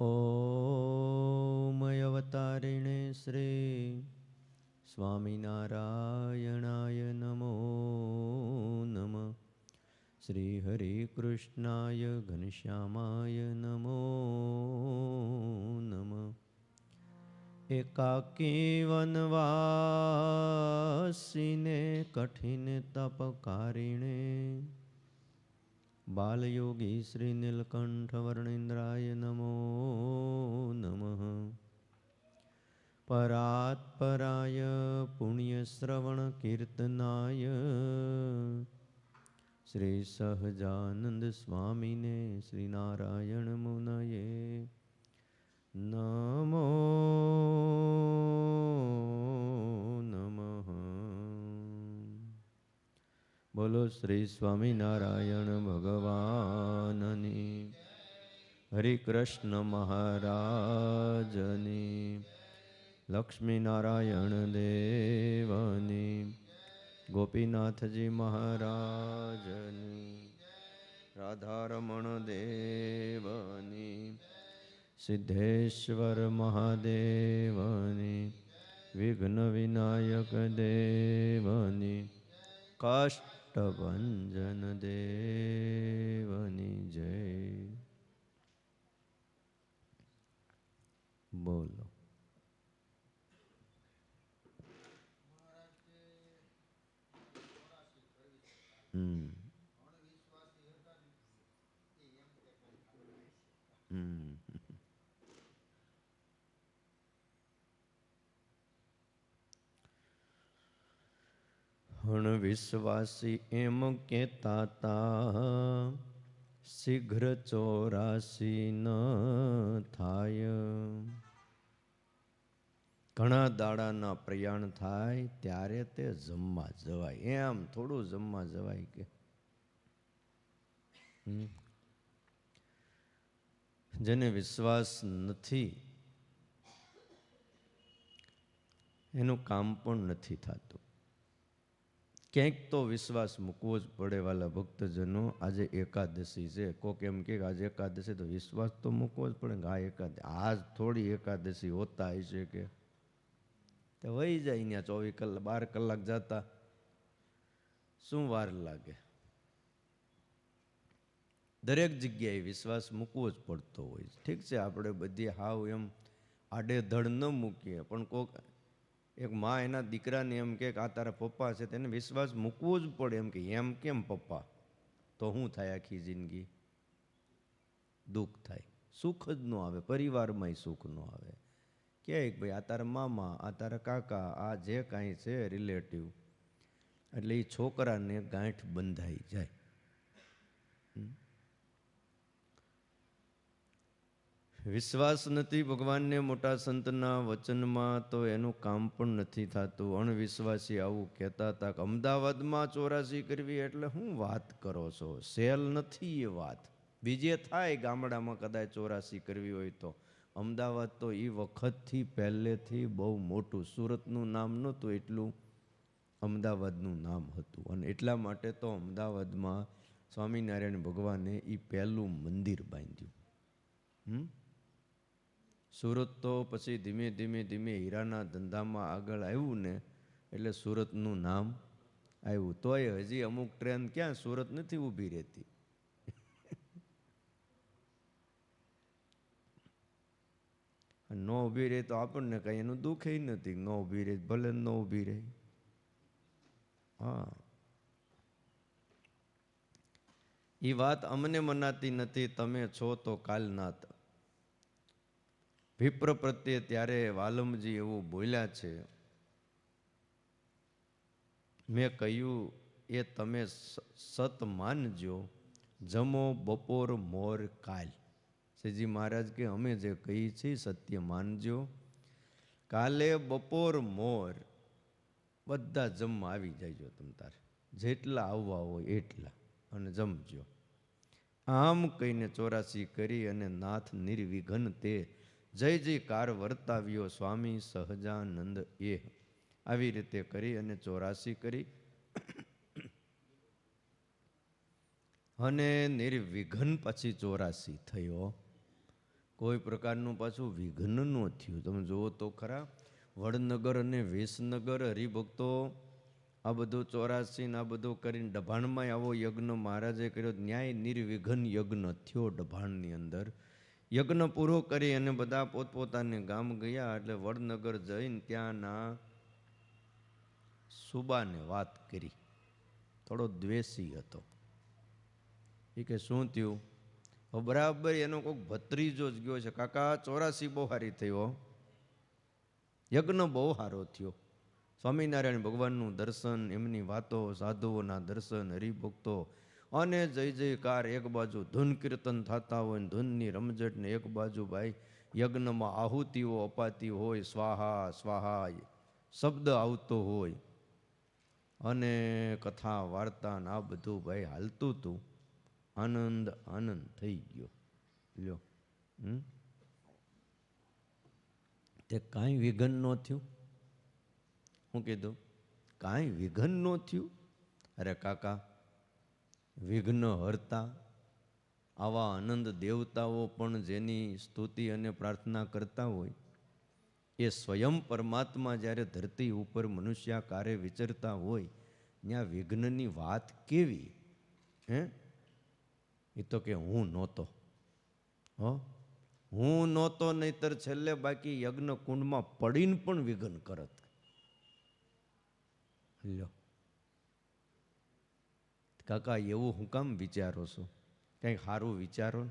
ઓમયવતારિણે શ્રી સ્વામિનારાયણાય નમો નમ શ્રી હરિકૃષ્ણાય ઘનશ્યામાય નમો નમ એકાકી વનવાસીને કઠિન તપકારિણે બાલયોગી શ્રી નીલકંઠ વર્ણિન્દ્રાય નમો નમઃ પરાત્પરાય પુણ્યશ્રવણ કીર્તનાય શ્રી સહજાનંદ સ્વામીને શ્રી નારાયણ મુનયે નમો બોલો શ્રી સ્વામિનારાયણ ભગવાનની. હરિકૃષ્ણ મહારાજની. લક્ષ્મીનારાયણ દેવની. ગોપીનાથજી મહારાજની. રાધારમણ દેવની. સિદ્ધેશ્વર મહાદેવની. વિઘ્ન વિનાયક દેવની. કાષ્ટભંજન દેવની જય. બોલો. હણ વિશ્વાસી એમ કહેતા તા, શીઘ્ર ચોરાસી ન થાય. ઘણા દાડાના પ્રયાણ થાય ત્યારે તે જમવા જવાય. એમ થોડું જમવા જવાય કે. જેને વિશ્વાસ નથી, એનું કામ પણ નથી થતું. ક્યાંક તો વિશ્વાસ મૂકવો જ પડે વાલા ભક્તજનો. આજે એકાદશી છે. કોક એમ કે આજે એકાદશી તો વિશ્વાસ તો મૂકવો જ પડે આ એકાદશી આજ થોડી એકાદશી હોતા હશે કે? તે વહી જાય અહીંયા ચોવીસ કલાક, બાર કલાક જતા. શું વાર લાગે? દરેક જગ્યાએ વિશ્વાસ મૂકવો જ પડતો હોય ઠીક છે, આપણે બધી હાવ એમ આડેધડ ન મૂકીએ, પણ કોક એક માં એના દીકરાને એમ કે આ તારા પપ્પા છે, તેને વિશ્વાસ મૂકવો જ પડે. એમ કે, એમ કેમ પપ્પા? તો શું થાય આખી જિંદગી? દુઃખ થાય. સુખ જ ન આવે. પરિવારમાંય સુખ ન આવે. કે ભાઈ, આ તારા મામા, આ તારા કાકા, આ જે કાંઈ છે રિલેટિવ એટલે એ છોકરાને ગાંઠ બંધાઈ જાય. વિશ્વાસ નથી ભગવાનને મોટા સંતના વચનમાં તો એનું કામ પણ નથી થતું. અણવિશ્વાસી આવું કહેતા હતા કે અમદાવાદમાં ચોરાસી કરવી એટલે હું વાત કરો છો? સેલ નથી એ વાત. બીજે થાય ગામડામાં કદાચ ચોરાસી કરવી હોય તો. અમદાવાદ તો એ વખતથી પહેલેથી બહુ મોટું. સુરતનું નામ નહોતું એટલું અમદાવાદનું નામ હતું. અને એટલા માટે તો અમદાવાદમાં સ્વામિનારાયણ ભગવાને એ પહેલું મંદિર બાંધ્યું. હમ? સુરત તો પછી ધીમે ધીમે ધીમે હીરાના ધંધામાં આગળ આવ્યું ને, એટલે સુરતનું નામ આવ્યું. તોય હજી અમુક ટ્રેન ક્યાં સુરત નથી ઊભી રહેતી. ન ઊભી રહે તો આપણને કંઈ એનું દુઃખ નથી. ન ઊભી રહે ભલે ન ઊભી રહે. હા. એ વાત અમને મનાતી નથી, તમે છો તો કાલનાથ. વિપ્ર પ્રત્યે ત્યારે વાલમજી એવું બોલ્યા છે, મેં કહ્યું, એ તમે સત માનજો, જમો બપોર મોર કાલ. શ્રીજી મહારાજ કે, અમે જે કહી છીએ સત્ય માનજો. કાલે બપોર મોર બધા જમવા આવી જાયજો તમ તારે. જેટલા આવવા હોય એટલા અને જમજો. આમ કહીને ચોરાસી કરી અને નાથ નિર્વિઘન તે જય જયકાર વર્તાવ્યો સ્વામી સહજાનંદ એ. આવી રીતે કરી અને ચોરાસી કરી. અને નિર્વિઘન પછી ચોરાસી થયો. કોઈ પ્રકારનું પાછું વિઘ્ન ન થયું. તમે જુઓ તો ખરા, વડનગર અને વેસનગર હરિભક્તો આ બધું ચોરાસી ને આ બધું કરીને ડભાણમાં આવો યજ્ઞ મહારાજે કર્યો. ન્યાય નિર્વિઘન યજ્ઞ થયો ડભાણની અંદર. યજ્ઞ પૂરો કરી અને બધા પોતપોતાને ગામ ગયા એટલે વડનગર જઈને ત્યાંના સુબાને વાત કરી. થોડો દ્વેષી હતો. એ કે, શું થયું? બરાબર, એનો કોઈક ભત્રીજો જ ગયો છે. કાકા, ચોરાસી બહુ સારી થયો યજ્ઞ બહુ સારો થયો. સ્વામિનારાયણ ભગવાનનું દર્શન, એમની વાતો, સાધુઓના દર્શન, હરિભક્તો અને જય જયકાર, એક બાજુ ધૂન કીર્તન થતા હોય ને ધૂનની રમઝટને એક બાજુ ભાઈ યજ્ઞમાં આહુતિઓ અપાતી હોય, સ્વાહા સ્વાહા શબ્દ આવતો હોય. અને કથા, વાર્તા આ બધું ભાઈ હાલતું હતું આનંદ આનંદ થઈ ગયો. લ્યો. હમ? તે કાંઈ વિઘન ન થયું? હું કીધું, કાંઈ વિઘન ન થયું? અરે કાકા વિઘ્ન હરતા, આવા આનંદ દેવતાઓ પણ જેની સ્તુતિ અને પ્રાર્થના કરતા હોય, એ સ્વયં પરમાત્મા જ્યારે ધરતી ઉપર મનુષ્યાકારે વિચરતા હોય, ત્યાં વિઘ્નની વાત કેવી? હે? એ તો કે હું નહોતો. હો? હું નહોતો, નહીતર છેલ્લે બાકી યજ્ઞ કુંડમાં પડીને પણ વિઘ્ન કરત. લ્યો. કાકા, એવું હું કામ વિચારો છો? કંઈક સારું વિચારો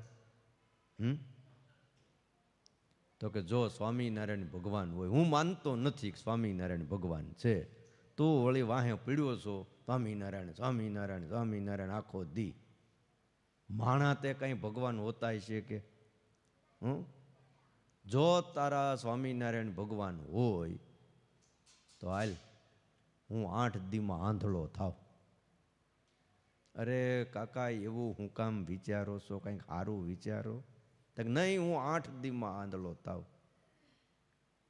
હમ? તો કે જો સ્વામિનારાયણ ભગવાન હોય, હું માનતો નથી કે સ્વામિનારાયણ ભગવાન છે. તું વળી વાહે પીડ્યો છો? સ્વામિનારાયણ સ્વામિનારાયણ સ્વામિનારાયણ, આખો દી. માણા તે કંઈ ભગવાન હોતા છે કે? હં જો તારા સ્વામિનારાયણ ભગવાન હોય, તો હાલ હું આઠ દીમાં આંધળો થાવ. અરે કાકા, એવું હું કામ વિચારો છો કંઈક સારું વિચારો? તો નહીં, હું આઠ દીમાં આંધળો તાવ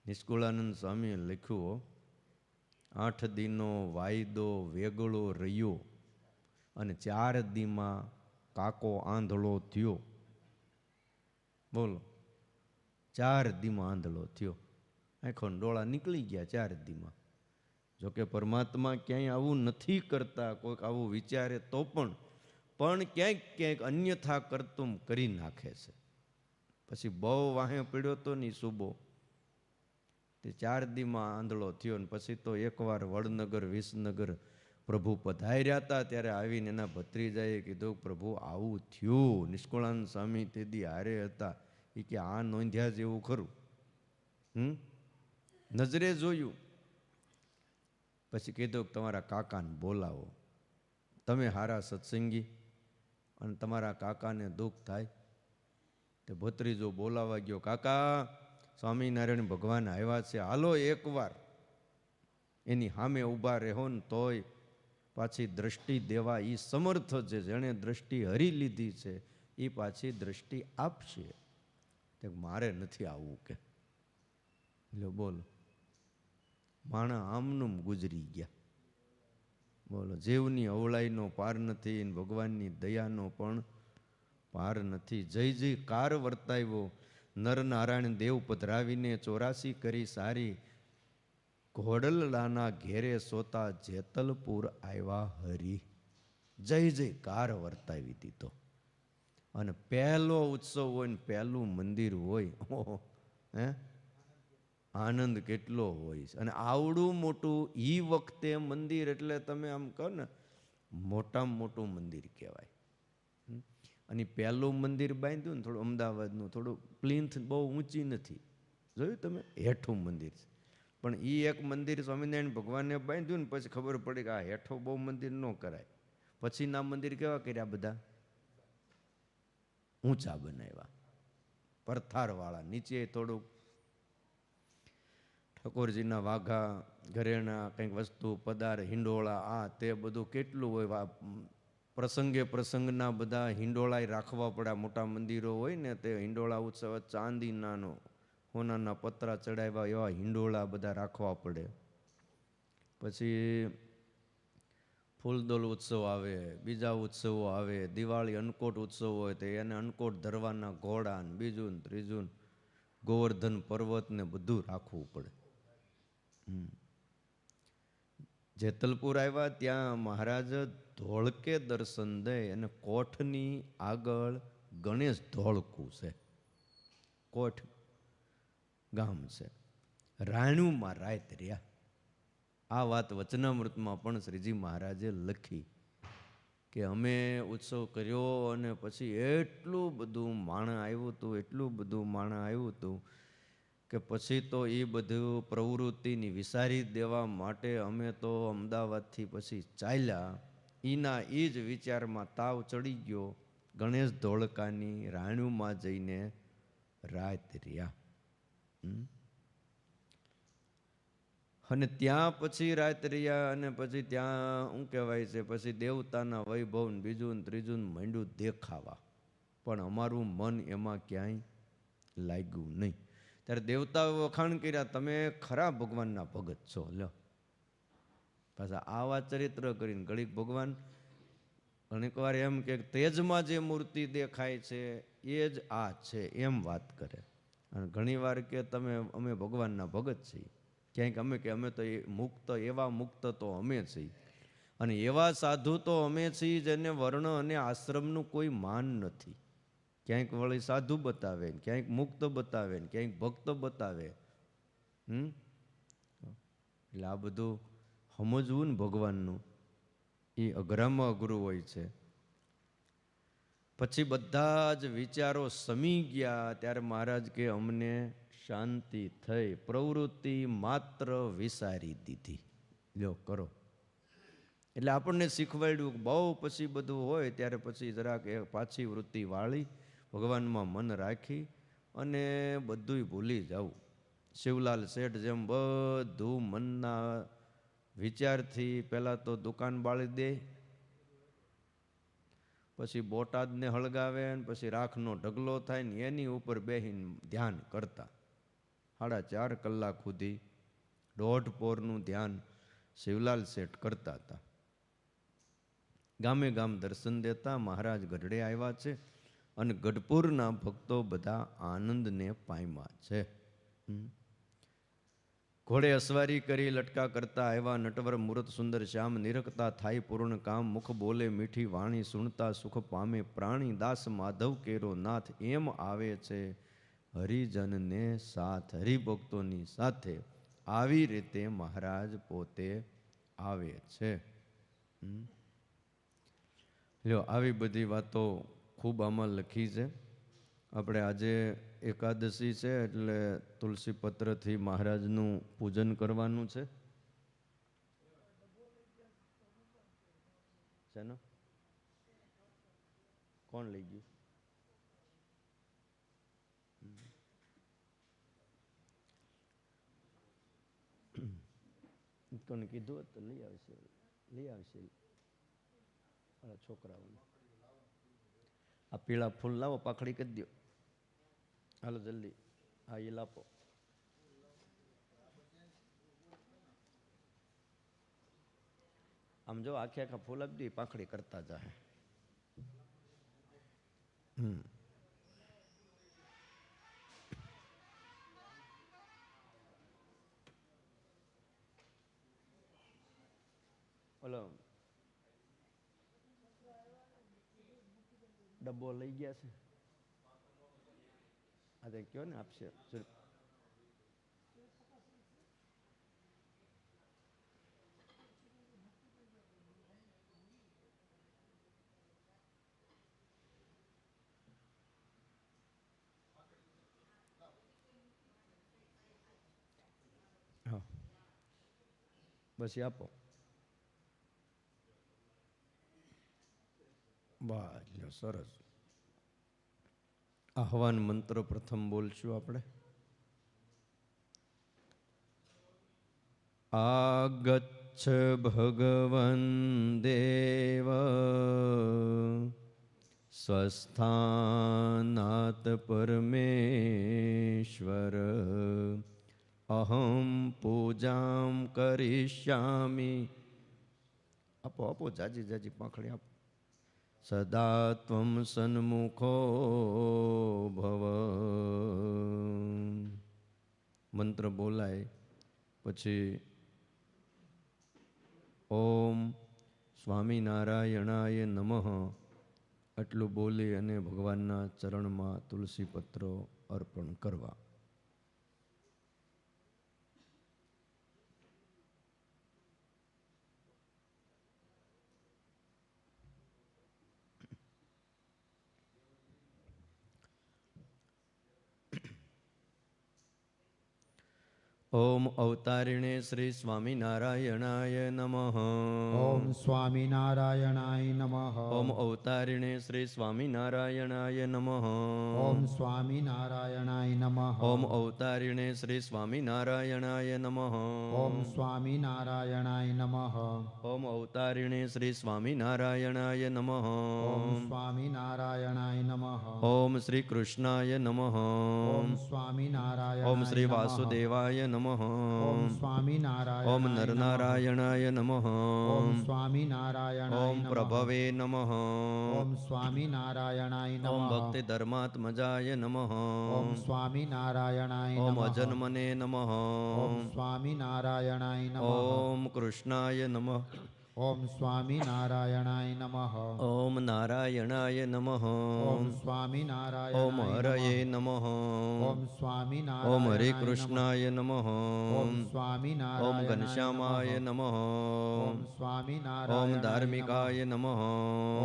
નિષ્કુળાનંદ સ્વામીએ લખ્યું આઠ દીનો વાયદો વેગળો રહ્યો અને ચાર દીમાં કાકો આંધળો થયો. બોલો, ચાર દીમાં આંધળો થયો. આંખો ડોળા નીકળી ગયા ચાર દીમાં. જોકે પરમાત્મા ક્યાંય આવું નથી કરતા, કોઈક આવું વિચારે તો પણ પણ ક્યાંક ક્યાંક અન્યથા કરતું કરી નાખે છે. પછી બહુ વાહે પીડ્યો તો નહીં સુબો. તે ચાર દીમાં આંધળો થયો ને પછી તો એકવાર વડનગર, વિસનગર પ્રભુ પધાર્યા હતા, ત્યારે આવીને એના ભત્રીજાએ કીધું, પ્રભુ, આવું થયું. નિષ્કુળાન સ્વામી તે દી હારે હતા. એ કે આ નોંધ્યા જેવું ખરું. હમ? નજરે જોયું. પછી કીધું કે તમારા કાકાને બોલાવો. તમે હારા સત્સંગી અને તમારા કાકાને દુઃખ થાય. તે ભત્રીજો બોલાવા ગયો, કાકા, સ્વામિનારાયણ ભગવાન આવ્યા છે. હાલો એકવાર. એની સામે ઊભા રહો ને તોય પાછી દ્રષ્ટિ દેવા એ સમર્થ છે. જેણે દ્રષ્ટિ હરી લીધી છે એ પાછી દ્રષ્ટિ આપશે. મારે નથી આવવું કે. બોલો. માણા આમનું ગુજરી ગયા. બોલો, જીવની અવળાઈનો પાર નથી ભગવાનની દયાનો પણ પાર નથી. જય જય કાર વર્તાવ્યો. નરનારાયણ દેવ પધરાવીને ચોરાસી કરી સારી. ઘોડલડાના ઘેરે સોતા જેતલપુર આવ્યા હરી. જય જય કાર વર્તાવી દીધો. અને પહેલો ઉત્સવ હોય ને પહેલું મંદિર હોય. હે? આનંદ કેટલો હોય છે. અને આવડું મોટું એ વખતે મંદિર એટલે તમે આમ કહો ને, મોટામાં મોટું મંદિર કહેવાય. અને પહેલું મંદિર બાંધ્યું ને, થોડું અમદાવાદનું, થોડું પ્લિન્થ બહુ ઊંચી નથી. જોયું તમે? હેઠું મંદિર છે. પણ એ એક મંદિર સ્વામિનારાયણ ભગવાનને બાંધ્યું ને, પછી ખબર પડી કે આ હેઠો બહુ મંદિર ન કરાય. પછીના મંદિર કેવા કર્યા બધા? ઊંચા બનાવ્યા. પરથારવાળા નીચે થોડુંક ઠાકોરજીના વાઘા, ઘરેણા, કંઈક વસ્તુ, પદાર, હિંડોળા, આ તે બધું કેટલું હોય? પ્રસંગે પ્રસંગના બધા હિંડોળાય રાખવા પડ્યા મોટા મંદિરો હોય ને તે હિંડોળા ઉત્સવ ચાંદીનાનો, હોનાના પતરા ચડાવ્યા એવા હિંડોળા બધા રાખવા પડે. પછી ફૂલદોલ ઉત્સવ આવે, બીજા ઉત્સવો આવે, દિવાળી અન્નકોટ ઉત્સવ હોય તો એને અન્નકોટ ધરવાના ઘોડા ને બીજું ત્રીજું ગોવર્ધન પર્વત ને બધું રાખવું પડે. જેતલપુર આવ્યા ત્યાં મહારાજ ધોળકે દર્શન દે અને કોઠની આગળ ગણેશ ધોળકું છે. કોઠ ગામ છે. રાણુમાં રાત રહ્યા. આ વાત વચનામૃતમાં પણ શ્રીજી મહારાજે લખી કે અમે ઉત્સવ કર્યો અને પછી એટલું બધું માણ આવ્યું હતું, એટલું બધું માણ આવ્યું હતું કે પછી તો એ બધું પ્રવૃત્તિની વિસારી દેવા માટે અમે તો અમદાવાદથી પછી ચાલ્યા. એના એ જ વિચારમાં તાવ ચડી ગયો. ગણેશ ધોળકાની રાણુમાં જઈને રાત રહ્યા. અને ત્યાં પછી રાત રહ્યા અને પછી ત્યાં શું કહેવાય છે, પછી દેવતાના વૈભવ બીજું ત્રીજું માંડું દેખાવા. પણ અમારું મન એમાં ક્યાંય લાગ્યું નહીં. ત્યારે દેવતાઓ વખાણ કર્યા, તમે ખરા ભગવાનના ભગત છો, લ્યો. પાછા આવા ચરિત્ર કરીને ઘડીક ભગવાન ઘણીક વાર એમ કે, તેજમાં જે મૂર્તિ દેખાય છે, એ જ આ છે, એમ વાત કરે. અને ઘણી વાર કે, તમે, અમે ભગવાનના ભગત છીએ. ક્યાંક અમે કે, અમે તો એ મુક્ત, એવા મુક્ત તો અમે છીએ. અને એવા સાધુ તો અમે છીએ જેને વર્ણ અને આશ્રમનું કોઈ માન નથી. ક્યાંક વળી સાધુ બતાવે ને ક્યાંક મુક્ત બતાવે ને ક્યાંક ભક્ત બતાવે. હમ? એટલે આ બધું સમજવું ને ભગવાનનું. એ અઘરામાં અઘરું હોય છે. પછી બધા જ વિચારો સમી ગયા ત્યારે મહારાજ કે અમને શાંતિ થઈ, પ્રવૃત્તિ માત્ર વિસારી દીધી. લ્યો, કરો. એટલે આપણને શીખવાડ્યું બહુ પછી બધું હોય, ત્યારે પછી જરાક પાછી વૃત્તિ વાળી ભગવાનમાં મન રાખી અને બધુંય ભૂલી જવું શિવલાલ શેઠ જેમ બધું મનના વિચારથી પહેલાં તો દુકાન બાળી દે, પછી બોટાદને હળગાવે ને પછી રાખનો ઢગલો થાય ને એની ઉપર બેહીને ધ્યાન કરતા. સાડા ચાર કલાક સુધી દોઢ પોરનું ધ્યાન શિવલાલ શેઠ કરતા હતા. ગામે ગામ દર્શન દેતા મહારાજ ગઢડે આવ્યા છે. અને ગઢપુરના ભક્તો બધા આનંદને પામ્યા છે. ઘોડે અસવારી કરી, લટકા કરતા આવ્યા, નટવર મૂર્ત સુંદર શ્યામ નિરખતા થાય, પૂર્ણ કામ મુખ બોલે, મીઠી વાણી સુણતા સુખ પામે, પ્રાણી દાસ માધવ કેરો નાથ, એમ આવે છે હરિજનને સાથ. હરિભક્તોની સાથે આવી રીતે મહારાજ પોતે આવે છે. લ્યો, આવી બધી વાતો ખૂબ આમાં લખી છે. આપણે આજે એકાદશી છે એટલે તુલસી પત્રથી મહારાજનું પૂજન કરવાનું છે. શેનો? કોણ લઈ ગયું? કોને કીધું તો લઈ આવશે. લઈ આવશે. છોકરાઓને. આ પીળા ફૂલ લાવો, પાખડી કરી દો હાલો જલ્દી. હા એ લાપો. આમ જો આખે આખા ફૂલ આપી દઈએ પાંખડી કરતા જાય હમ. ઓલો ડબ્બો લઈ ગયા છે આ તો કયો ને આપશે જરૂર. હા બસ એ આપો વાહ, સરસ. આહવાન મંત્ર પ્રથમ બોલશું આપણે. આગચ્છ ભગવન દેવ સ્વસ્થાનાત પરમેશ્વર. અહમ પૂજામ કરિષ્યામી. આપો આપો, જાજી જાજી, પાંખડી આપો. સદા ત્વમ સન્મુખો ભવ મંત્ર બોલાય પછી ઓમ સ્વામિનારાયણાય નમઃ આટલું બોલી અને ભગવાનના ચરણમાં તુલસી પત્રો અર્પણ કરવા ઓમ અવતારિણે શ્રી સ્વામિનારાયણાય નમઃ. ઓમ સ્વામિનારાયણાય નમઃ. ઓમ અવતારિણે શ્રી સ્વામિનારાયણાય નમઃ. ઓમ સ્વામિનારાયણાય નમઃ. ઓમ અવતારિણે શ્રી સ્વામિનારાયણાય નમઃ. ઓમ સ્વામિનારાયણાય નમઃ. ઓમ અવતારિણે શ્રી સ્વામિનારાયણાય નમઃ. ઓમ સ્વામિનારાયણાય નમઃ. ઓમ શ્રી કૃષ્ણાય નમઃ. ઓમ સ્વામિનારાયણાય ઓમ શ્રી. વાસુદેવાય નમઃ. ઓમ સ્વામિનારાયણાય ઓમ નરનારાયણાય નમઃ. ઓમ સ્વામિનારાયણાય ઓમ. પ્રભવે નમઃ. ઓમ સ્વામિનારાયણાય ઓમ નમઃ. ભક્તિ ધર્માત્મજાય નમઃ. ઓમ સ્વામિનારાયણાય ઓમ નમઃ. અજન્મને નમઃ. ઓમ સ્વામિનારાયણાય નમઃ. ઓમ કૃષ્ણાય નમઃ. ઓમ સ્વામિનારાયણાય નમઃ. ઓમ નારાયણાય નમઃ. ઓમ સ્વામિનારાયણાય ઓમ હરયે નમઃ. ઓમ સ્વામિનારાયણાય ઓમ હરે કૃષ્ણાય નમઃ. ઓમ સ્વામિનારાયણાય ઓમ ઘનશ્યામાય નમઃ. ઓમ સ્વામિનારાયણાય ઓમ ધાર્મિકાય નમઃ.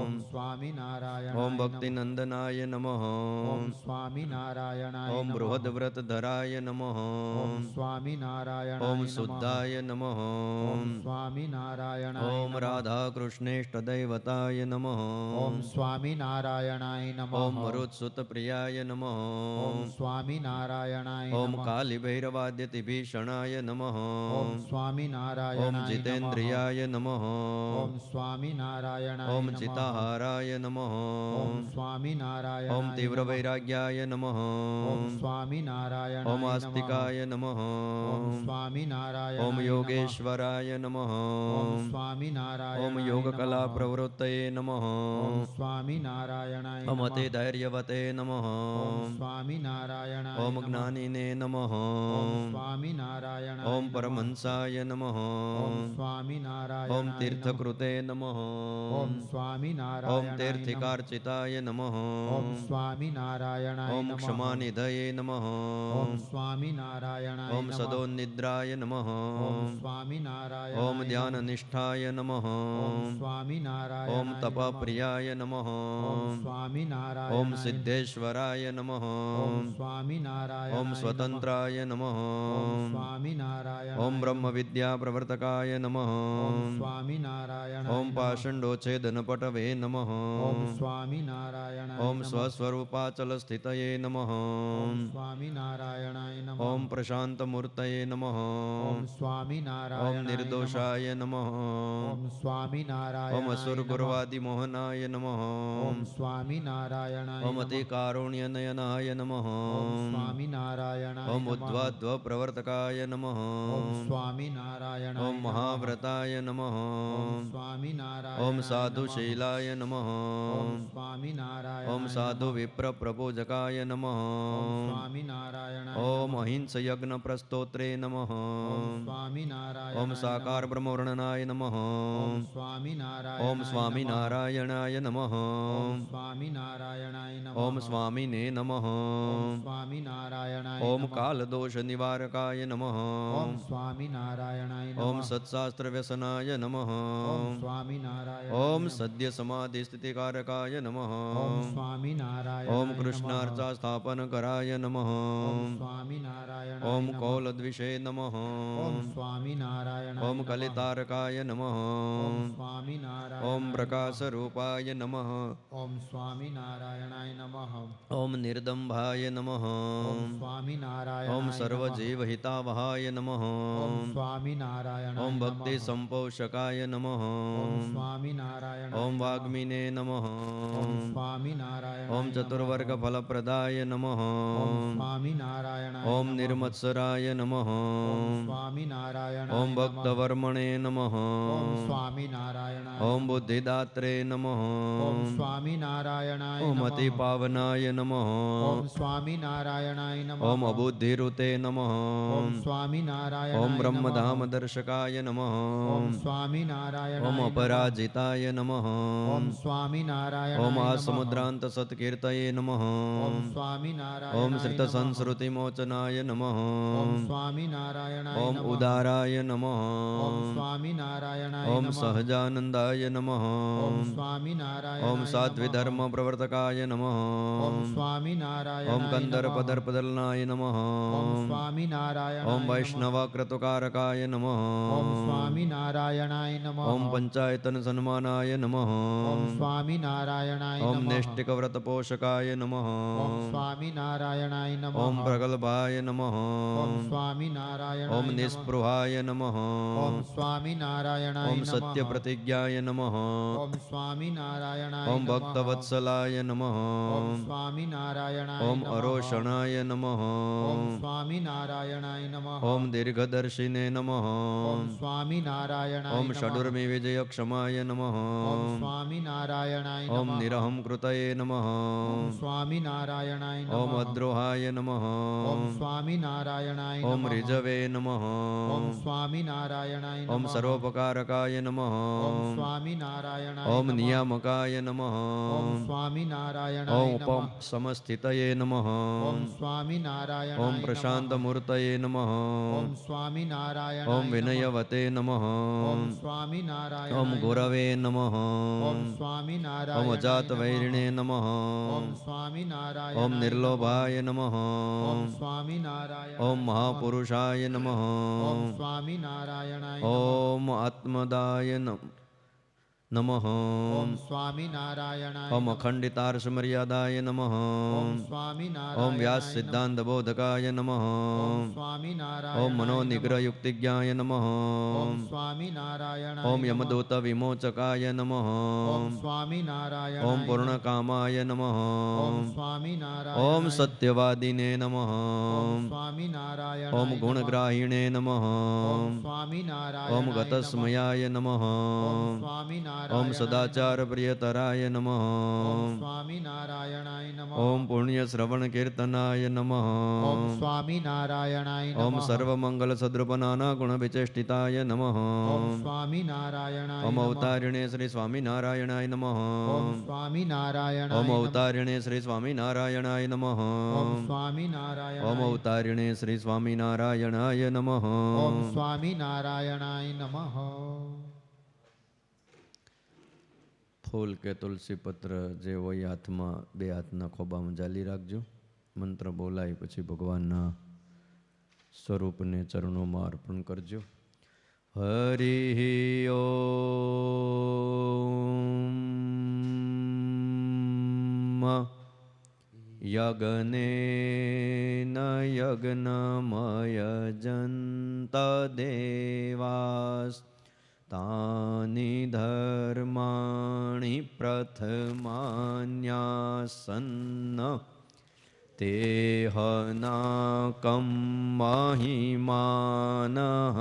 ઓમ સ્વામિનારાયણાય ઓમ ભક્તિનંદનાય નમઃ. ઓમ સ્વામિનારાયણાય ઓમ બૃહદ્વ્રતધરાય નમઃ. ઓમ સ્વામિનારાયણાય ઓમ નમઃ. શુદ્ધાય નમઃ. ઓમ સ્વામિનારાયણાય ઓમ નમઃ. રાધાકૃષ્ણેષ્ટદૈવતાય નમઃ ઓમ સ્વામિનારાયણાય નમઃ ઓમ મરુત્સુતપ્રિયાય નમઃ ઓમ સ્વામિનારાયણાય ઓમ. કાલિભૈરવાદ્યતિભીષણાય નમઃ ઓમ સ્વામિનારાયણાય ઓમ. જીતેન્દ્રિયાય નમઃ ઓમ સ્વામિનારાયણાય ઓમ. ચિતાહારાય નમઃ ઓમ સ્વામિનારાયણાય ઓમ તીવ્ર. વૈરાગ્યાય નમઃ ઓમ સ્વામિનારાયણાય ઓમ. આસ્તિકાય નમઃ ઓમ સ્વામિનારાયણાય ઓમ. યોગેશ્વરાય નમઃ ઓમ સ્વામિનારાયણાય ઓમ યોગકલા નમઃ. પ્રવૃત્તયે નમઃ સ્વામિનારાયણાય. અતિ ધૈર્યવતે નમઃ ઓમ સ્વામિનારાયણાય ઓમ. જ્ઞાનિને નમઃ ઓમ સ્વામિનારાયણાય ઓમ. પરમહંસાય નમઃ ઓમ સ્વામિનારાયણાય ઓમ. તીર્થકૃતે નમઃ ઓમ સ્વામિનારાયણાય ઓમ. તીર્થિકાર્ચિતાય નમઃ ઓમ સ્વામિનારાયણાય ઓમ. ક્ષમાનિધયે નમઃ ઓમ સ્વામિનારાયણાય ઓમ નમઃ. સદોન્નિદ્રાય નમઃ ઓમ સ્વામિનારાયણાય ઓમ નમઃ. નમઃ ઓમ સ્વામિનારાયણાય ઓમ. તપપ્રિયાય નમઃ ઓમ સ્વામિનારાયણાય ઓમ. સિદ્ધેશ્વરાય નમઃ સ્વામિનારાયણ ઓમ. સ્વતંત્રાય નમઃ સ્વામિનારાયણ ઓમ બ્રહ્મ વિદ્યા પ્રવર્તકાય નમઃ સ્વામિનારાયણ ઓમ નમઃ. પાષંડોચ્છેદનપટવે નમઃ સ્વામિનારાયણ ઓમ સ્વસ્વરૂપાચલ સ્થિતયે નમઃ સ્વામિનારાયણાય નમઃ. ઓમ પ્રશાંતમૂર્તયે નમઃ સ્વામિનારાયણ ઓમ નિર્દોષાય નમઃ ઓમ સ્વામિનારાયણાય ઓમ અસુરગુર્વાદિમોહનાય નમઃ ઓમ સ્વામિનારાયણાય ઓમ નમઃ. અતિકારુણ્યનયનાય નમઃ ઓમ સ્વામિનારાયણાય ઓમ. ઉદ્વાદ્વ પ્રવર્તકાય નમઃ ઓમ સ્વામિનારાયણ ઓમ. મહાવ્રતાય નમઃ ઓમ સ્વામિનારાયણ ઓમ. સાધુશૈલાય નમઃ ઓમ સ્વામિનારાયણ ઓમ સાધુ વિપ્ર પ્રબોધકાય નમઃ સ્વામિનારાયણ ઓમ અહિંસ યજ્ઞ પ્રસ્તોત્રે નમઃ સ્વામિનારાયણ ઓમ સાકાર બ્રહ્મવર્ણનાય નમઃ ઓમ સ્વામિનારાયણાય નમઃ ઓમ સ્વામિને નમઃ ઓમ કાલદોષ નિવારકાય નમઃ ઓમ સત્શાસ્ત્ર વ્યસનાય નમઃ ઓમ. સદ્ય સમાધિ સ્થિતિકારકાય નમઃ ઓમ. કૃષ્ણાર્ચા સ્થાપન કરાય નમઃ ઓમ. કૌલદ્વિષે નમઃ ઓમ સ્વામિનારાયણાય ઓમ. કલિતારકાય નમઃ ઓમ. પ્રકાશરૂપાય નમઃ ઓમ સ્વામિનારાયણાય નમઃ ઓમ નિર્દંભાય નમઃ ઓમ સ્વામિનારાયણાય ઓમ. સર્વજીવહિતાવહાય નમઃ ઓમ સ્વામિનારાયણાય ઓમ ભક્તિ. સંપોષકાય નમઃ ઓમ સ્વામિનારાયણાય ઓમ. વાગ્મીને નમઃ ઓમ સ્વામિનારાયણાય ઓમ ચતુર્વર્ગ ફલપ્રદાય નમઃ ઓમ સ્વામિનારાયણાય ઓમ. નિર્મત્સરાય નમઃ ઓમ સ્વામિનારાયણાય ઓમ નમઃ. ભક્તવર્મણે નમઃ ઓમ સ્વામિનારાયણાય ઓમ બુદ્ધિદાત્રે નમઃ ઓમ સ્વામિનારાયણાય ઓમ અતિ પાવનાય નમઃ ઓમ સ્વામિનારાયણાય નમઃ ઓમ અબુદ્ધિરુતે નમઃ ઓમ સ્વામિનારાયણાય ઓમ નમઃ. બ્રહ્મધામ દર્શકાય નમઃ ઓમ સ્વામિનારાયણાય ઓમ નમઃ. અપરાજિતાય નમઃ ઓમ ઓમ નમઃ. આસમુદ્રાંત સત્કીર્તયે નમઃ ઓમ ઓમ શ્રીત સંસ્કૃતિ મોચનાય નમઃ ઓમ ઓમ ઉદારાય નમઃ ઓમ સ્વામિનારાયણાય ઓમ. સહજાનંદાય નમઃ ઓમ સ્વામિનારાયણાય ઓમ નમઃ. સાધ્વિધર્મ પ્રવર્તકાય નમઃ ઓમ સ્વામિનારાયણાય ઓમ કંદર્પ નમઃ. દર્પદલનાય નમઃ ઓમ સ્વામિનારાયણાય ઓમ વૈષ્ણવ વૈષ્ણવક્રતુકારકાય નમઃ ઓમ સ્વામિનારાયણાય નમઃ ઓમ પંચાયતન સન્માનાય નમઃ ઓમ સ્વામિનારાયણાય ઓમ નૈષ્ટિક વ્રત પોષકાય નમઃ ઓમ સ્વામિનારાયણાય નમઃ ઓમ પ્રગલ્ભાય નમઃ ઓમ સ્વામિનારાયણાય ઓમ નિસ્પૃહાય નમઃ ઓમ સ્વામિનારાયણાય ઓમ. સત્ય પ્રતિજ્ઞાય નમઃ ઓમ સ્વામિનારાયણાય ઓમ નમઃ. ભક્તવત્સલાય નમઃ ઓમ સ્વામિનારાયણાય ઓમ. અરોષણાય નમઃ ઓમ સ્વામિનારાયણાય નમઃ ઓમ દીર્ઘદર્શિને નમઃ ઓમ સ્વામિનારાયણાય ઓમ. ષડુર્મિ વિજય ક્ષમાય નમઃ ઓમ સ્વામિનારાયણાય ઓમ. નિરહમ કૃતયે નમઃ ઓમ સ્વામિનારાયણાય. ઓમ અદ્રોહાય નમઃ ઓમ સ્વામિનારાયણાય ઓમ. રિજવે નમઃ ઓમ સ્વામિનારાયણાય ઓમ. સર્વોપકારકાય નમઃ ઓમ સ્વામિનારાયણાય ઓમ નમઃ. નિયામકાય નમઃ ઓમ સ્વામિનારાયણાય ઓમ નમઃ. ઉપમ સમસ્થિતયે નમઃ ઓમ સ્વામિનારાયણાય ઓમ પ્રશાંત મૂર્તયે નમઃ ઓમ સ્વામિનારાયણાય ઓમ નમઃ. વિનયવતે નમઃ ઓમ સ્વામિનારાયણાય ઓમ ગુરવે નમઃ ઓમ ઓમ અજાત વૈરિણે નમઃ ઓમ સ્વામિનારાયણાય ઓમ નિર્લોભાય નમઃ ઓમ સ્વામિનારાયણાય ઓમ મહાપુરુષાય નમઃ ઓમ સ્વામિનારાયણાય ઓમ આત્મદાય નમ નમઃ ઓમ સ્વામિનારાયણાય ઓમ અખંડિતાર્ષમર્યાદાય નમઃ ઓમ સ્વામિનારાયણાય ઓમ વ્યાસ સિદ્ધાંત બોધકાય નમઃ ઓમ સ્વામિનારાયણાય ઓમ મનોનિગ્રહયુક્તિજ્ઞાય નમઃ ઓમ સ્વામિનારાયણાય ઓમ યમદૂત વિમોચકાય નમઃ ઓમ સ્વામિનારાયણાય ઓમ પૂર્ણકામાય નમઃ ઓમ ઓમ સત્યવાદિને નમઃ ઓમ સ્વામિનારાયણાય ઓમ ગુણગ્રાહિણે નમઃ ઓમ ઓમ ગતસ્મયાય નમઃ ઓમ સ્વામિનારાયણાય ઓમ સદાચાર પ્રિયતરાય નમઃ. સ્વામિનારાયણાય નમઃ. ઓમ પુણ્ય શ્રવણ કીર્તનાય નમઃ. ઓમ સ્વામિનારાયણાય ઓમ સર્વમંગલ સદ્રુપનાના ગુણ વિચેષ્ટિતાય નમઃ. ઓમ સ્વામિનારાયણાય ઓમ. અવતારિણે શ્રી સ્વામિનારાયણાય નમઃ. ઓમ સ્વામિનારાયણાય ઓમ. અવતારિણે શ્રી સ્વામિનારાયણાય નમઃ. ઓમ સ્વામિનારાયણાય ઓમ અવતારિણે શ્રી સ્વામિનારાયણાય નમઃ. ઓમ સ્વામિનારાયણાય નમઃ. ફૂલ કે તુલસી પત્ર જે હોય હાથમાં, બે હાથના ખોબામાં જાલી રાખજો. મંત્ર બોલાય પછી ભગવાનના સ્વરૂપને ચરણોમાં અર્પણ કરજો. હરિ યજ્ઞે ન યજ્ઞમયજંત દેવાસ तानि धर्माणि प्रथमान्यासन्न तेहनाकं महिमानः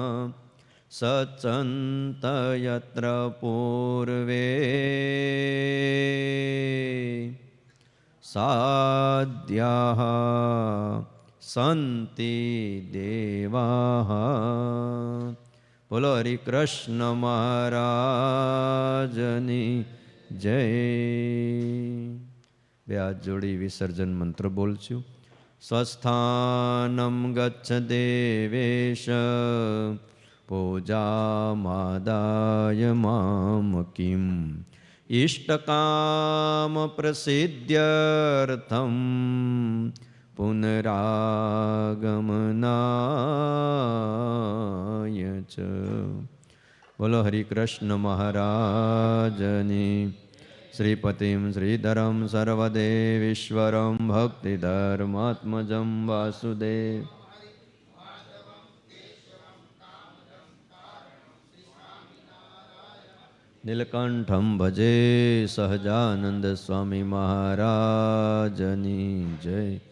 सचन्त यत्र पूर्वे। साध्याः सन्ति देवाः। બોલો, હરિ કૃષ્ણ મહારાજની જય. બે હાથ જોડી વિસર્જન મંત્ર બોલશું. સ્વસ્થાનમ ગચ્છ દેવેશ, પૂજામાદાય મામ કિમ પ્રસિદ્ધ્યર્થમ, પુનરાગમનાય ચ બોલો હરિકૃષ્ણ મહારાજની. શ્રીપતિમ શ્રીધરમ સર્વદેવીશ્વરમ ભક્તિધર્માત્મજમ વાસુદેવ. નીલકંઠમ ભજે સહજાનંદ સ્વામી મહારાજની જય.